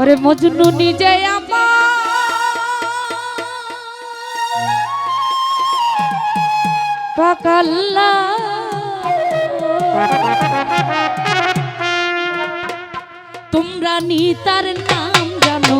ওরে মজনু নিজে আমার পাকাল্লা। তোমরা নি তার নাম জানো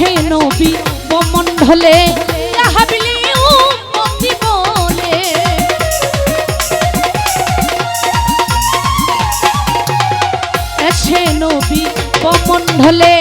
গেছে নবী বমণ্ডলে কাহাবিলি উম্মতি বলে এসে নবী বমণ্ডলে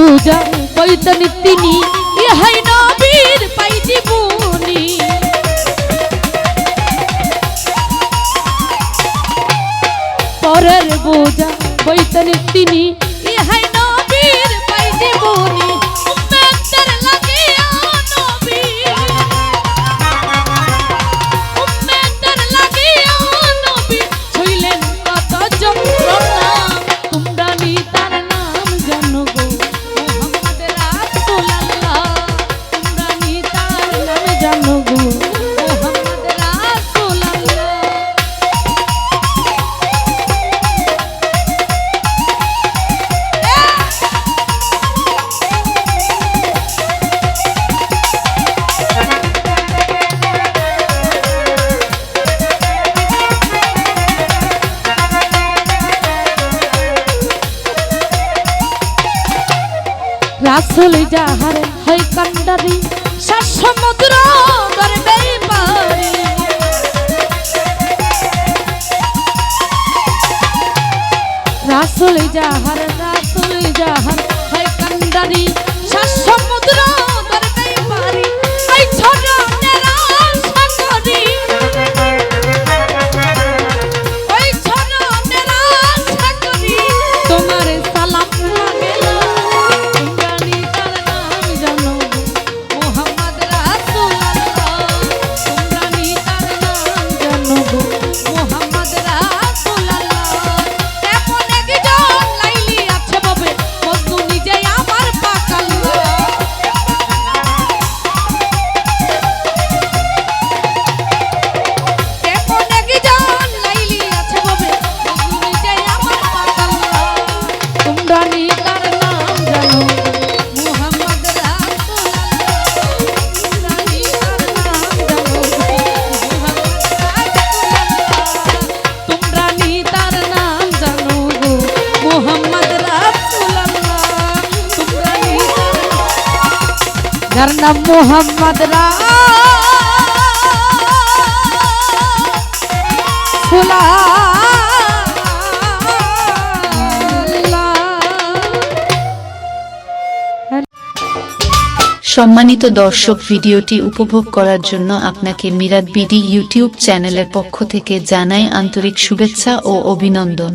বুঝা কইতেন তিনি ইহাই নবীর পাই জীবনী। পরের বুঝা কইতেন তিনি ইহাই নবীর পাই জীবনী। লাগে রাসুল যাহার হয় কান্ডারি সাত সমুদ্র করবে পারি। রাসুল যাহার রাসুল যাহার হয় কান্ডারি সাত সমুদ্র যার নাম মোহাম্মদ সম্মানিত দর্শক ভিডিওটি উপভোগ করার জন্য আপনাকে মিরাদ বিডি ইউটিউব চ্যানেলের পক্ষ থেকে জানাই আন্তরিক শুভেচ্ছা ও অভিনন্দন।